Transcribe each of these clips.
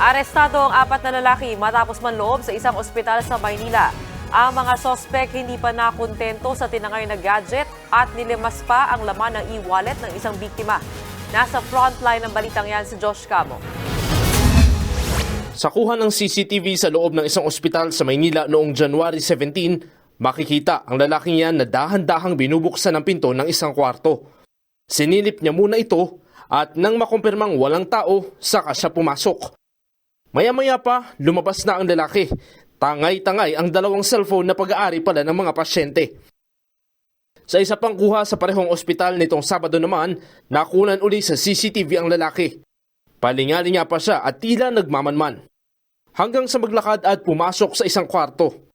Arestado ang apat na lalaki matapos manloob sa isang ospital sa Maynila. Ang mga sospek hindi pa nakontento sa tinangay na gadget at nilimas pa ang laman ng e-wallet ng isang biktima. Nasa frontline ng balitang yan si Josh Camo. Sa kuha ng CCTV sa loob ng isang ospital sa Maynila noong January 17, makikita ang lalaking yan na dahan-dahang binubuksan ang pinto ng isang kwarto. Sinilip niya muna ito at nang makumpirmang walang tao, saka siya pumasok. Maya-maya pa, lumabas na ang lalaki. Tangay-tangay ang dalawang cellphone na pag-aari pala ng mga pasyente. Sa isa pang kuha sa parehong ospital nitong Sabado naman, nakunan uli sa CCTV ang lalaki. Palingali nga pa siya at tila nagmamanman. Hanggang sa maglakad at pumasok sa isang kwarto.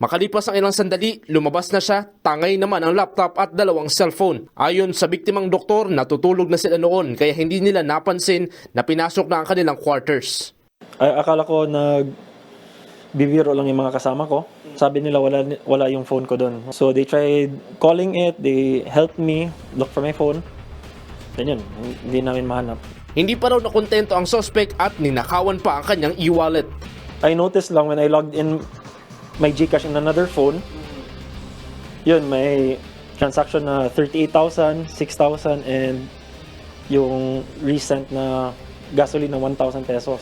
Makalipas ang ilang sandali, lumabas na siya, tangay naman ang laptop at dalawang cellphone. Ayon sa biktimang doktor, natutulog na sila noon kaya hindi nila napansin na pinasok na ang kanilang quarters. Ay, akala ko nag bibiro lang yung mga kasama ko. Sabi nila wala wala yung phone ko doon. So they tried calling it, they helped me look for my phone. Then yun, hindi namin mahanap. Hindi pa raw nakontento ang suspect at ninakawan pa ang kanyang e-wallet. I noticed lang when I logged in my GCash in another phone, yun, may transaction na 38,000, 6,000, and yung recent na gasoline na 1,000 pesos.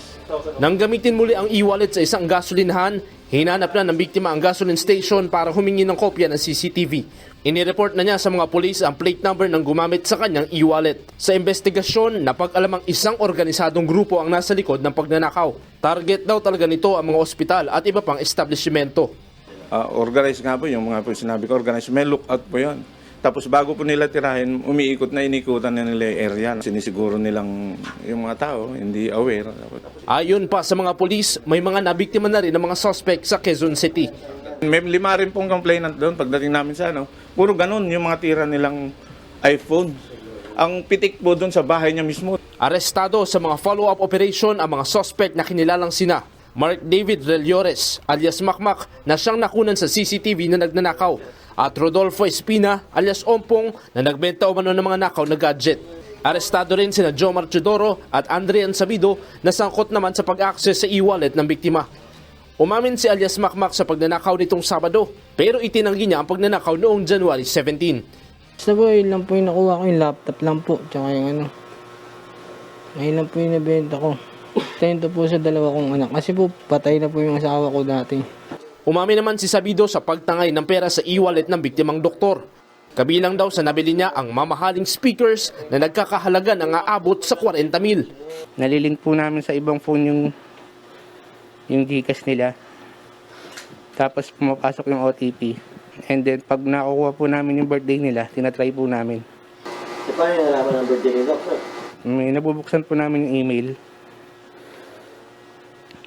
Nang gamitin muli ang e-wallet sa isang gasolinahan, hinanap na ng biktima ang gasoline station para humingi ng kopya ng CCTV. Inireport na niya sa mga pulis ang plate number ng gumamit sa kanyang e-wallet. Sa investigasyon, napag-alamang isang organisadong grupo ang nasa likod ng pagnanakaw. Target daw talaga nito ang mga ospital at iba pang establishmento. Ah, organized nga po yung mga po sinabi ko, organized. May lookout po yun. Tapos bago po nila tirahin, umiikot na inikutan na nila yung area. Sinisiguro nilang yung mga tao, hindi aware. Ayon pa sa mga pulis, may mga nabiktima na rin ng mga suspect sa Quezon City. May lima rin pong complainant doon pagdating namin sa ano. Puro ganun yung mga tira nilang iPhone. Ang pitik po doon sa bahay niya mismo. Arestado sa mga follow-up operation ang mga suspect na kinilalang sina Mark David Reliores alias Makmak na siyang nakunan sa CCTV na nagnanakaw at Rodolfo Espina alias Ompong na nagbenta umano ng mga nakaw na gadget. Arestado rin sina Jomar Chudoro at Andrian Sabido na sangkot naman sa pag-access sa e-wallet ng biktima. Umamin si alias Makmak sa pagnanakaw nitong Sabado pero itinanggi niya ang pagnanakaw noong January 17. Basta po, lang po yung nakuha ko, yung laptop lang po, tsaka yung ano. Ayun lang po yung nabenta ko. Tento po sa dalawa kong anak. Kasi po, patay na po yung asawa ko dati. Umamin naman si Sabido sa pagtangay ng pera sa e-wallet ng biktimang doktor. Kabilang daw sa nabili niya ang mamahaling speakers na nagkakahalaga ng aabot sa 40 mil. nalilink po namin sa ibang phone yung yung Gcash nila. Tapos pumapasok yung OTP. And then pag nakukuha po namin yung birthday nila, tinatry po namin. Paano nalaman ang birthday ni Doc? May nabubuksan po namin yung email.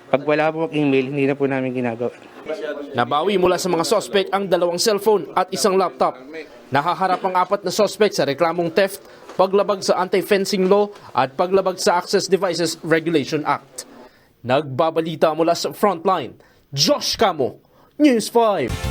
Pag wala po email, hindi na po namin ginagawa. Nabawi mula sa mga suspect ang dalawang cellphone at isang laptop. Nahaharap ang apat na suspect sa reklamong theft, paglabag sa anti-fencing law at paglabag sa Access Devices Regulation Act. Nagbabalita mula sa Frontline, Josh Camo, News 5.